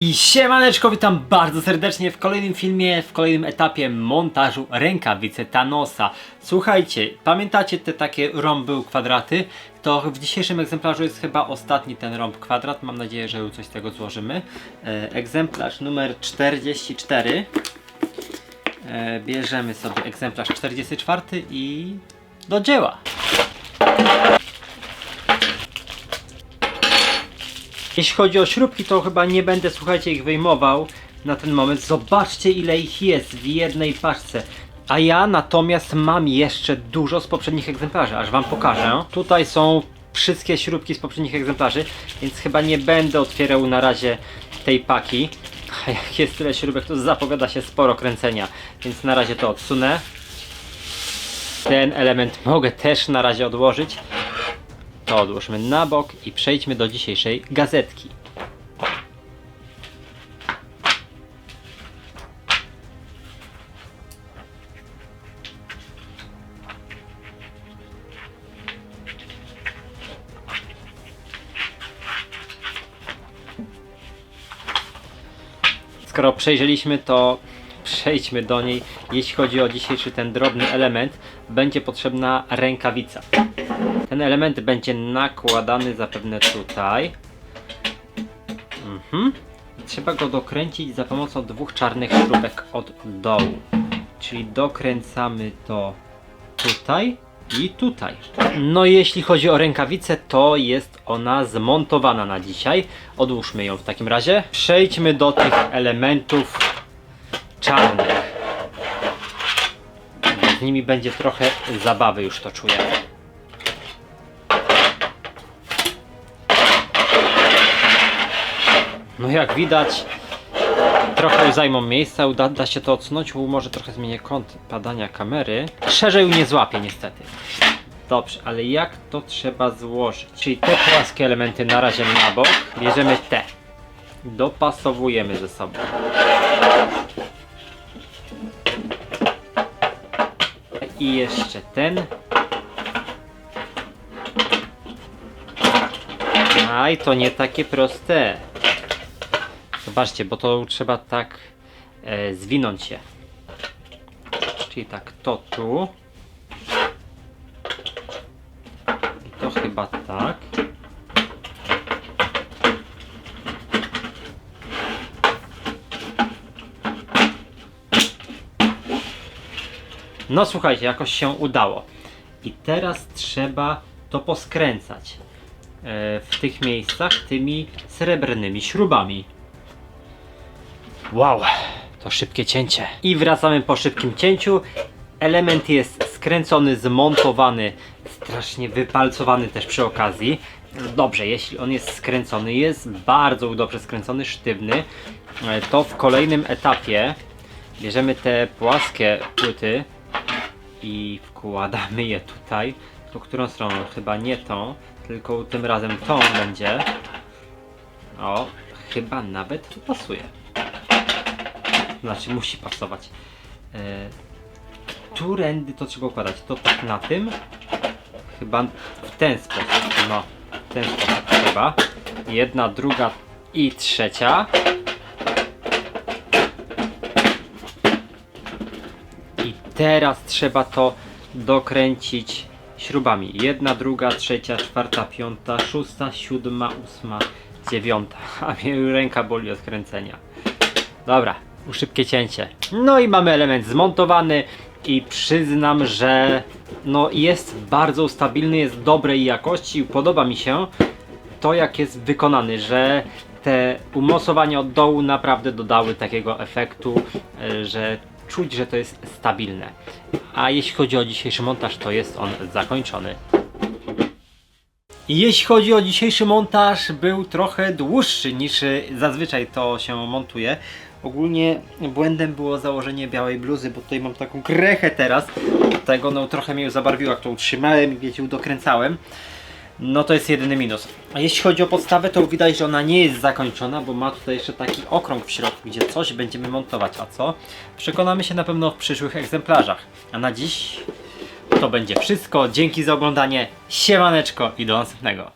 I siemaneczko, witam bardzo serdecznie w kolejnym filmie, w kolejnym etapie montażu rękawicy Thanosa. Słuchajcie, pamiętacie te takie rąby kwadraty? To w dzisiejszym egzemplarzu jest chyba ostatni ten rąb kwadrat, mam nadzieję, że coś z tego złożymy. E, egzemplarz numer 44. E, bierzemy sobie egzemplarz 44 i do dzieła. Jeśli chodzi o śrubki, to chyba nie będę, słuchajcie, ich wyjmował na ten moment. Zobaczcie, ile ich jest w jednej paczce. A ja natomiast mam jeszcze dużo z poprzednich egzemplarzy, aż wam pokażę. Tutaj są wszystkie śrubki z poprzednich egzemplarzy, więc chyba nie będę otwierał na razie tej paki. A jak jest tyle śrubek, to zapowiada się sporo kręcenia, więc na razie to odsunę. Ten element mogę też na razie odłożyć. To odłóżmy na bok i przejdźmy do dzisiejszej gazetki. Skoro przejrzeliśmy to przejdźmy do niej. Jeśli chodzi o dzisiejszy ten drobny element, będzie potrzebna rękawica. Ten element będzie nakładany zapewne tutaj. Mhm. Trzeba go dokręcić za pomocą dwóch czarnych śrubek od dołu. Czyli dokręcamy to tutaj i tutaj. No jeśli chodzi o rękawicę, to jest ona zmontowana na dzisiaj. Odłóżmy ją w takim razie. Przejdźmy do tych elementów czarnych. Z nimi będzie trochę zabawy, już to czuję. No jak widać, trochę zajmą miejsca, uda da się to odsunąć, może trochę zmienię kąt padania kamery. Szerzej nie złapię niestety. Dobrze, ale jak to trzeba złożyć? Czyli te płaskie elementy na razie na bok, bierzemy te. Dopasowujemy ze sobą. I jeszcze ten. Aj, to nie takie proste. Zobaczcie, bo to trzeba tak e, zwinąć się. Czyli tak, to tu. I to chyba tak. No słuchajcie, jakoś się udało. I teraz trzeba to poskręcać e, w tych miejscach tymi srebrnymi śrubami. Wow, to szybkie cięcie. I wracamy po szybkim cięciu. Element jest skręcony, zmontowany, strasznie wypalcowany też przy okazji. Dobrze, jeśli on jest skręcony, jest bardzo dobrze skręcony, sztywny, e, to w kolejnym etapie bierzemy te płaskie płyty i wkładamy je tutaj. Tu którą stroną? Chyba nie tą, tylko tym razem tą będzie. O, chyba nawet tu pasuje. Znaczy musi pasować. E, którędy to trzeba układać? To tak na tym? Chyba w ten sposób. No, w ten sposób chyba. Jedna, druga i trzecia. I teraz trzeba to dokręcić śrubami. Jedna, druga, trzecia, czwarta, piąta, szósta, siódma, ósma, dziewiąta. A mnie ręka boli od kręcenia. Dobra, szybkie cięcie. No i mamy element zmontowany i przyznam, że no jest bardzo stabilny, jest dobrej jakości i podoba mi się to jak jest wykonany, że te umocowania od dołu naprawdę dodały takiego efektu, e, że czuć, że to jest stabilne. A jeśli chodzi o dzisiejszy montaż, to jest on zakończony. Jeśli chodzi o dzisiejszy montaż, był trochę dłuższy niż zazwyczaj to się montuje. Ogólnie błędem było założenie białej bluzy, bo tutaj mam taką krechę teraz. Tego no trochę mnie zabarwiło, jak to utrzymałem i wiecie, dokręcałem. No to jest jedyny minus. A jeśli chodzi o podstawę, to widać, że ona nie jest zakończona, bo ma tutaj jeszcze taki okrąg w środku, gdzie coś będziemy montować. A co? Przekonamy się na pewno w przyszłych egzemplarzach. A na dziś to będzie wszystko. Dzięki za oglądanie. Siemaneczko i do następnego.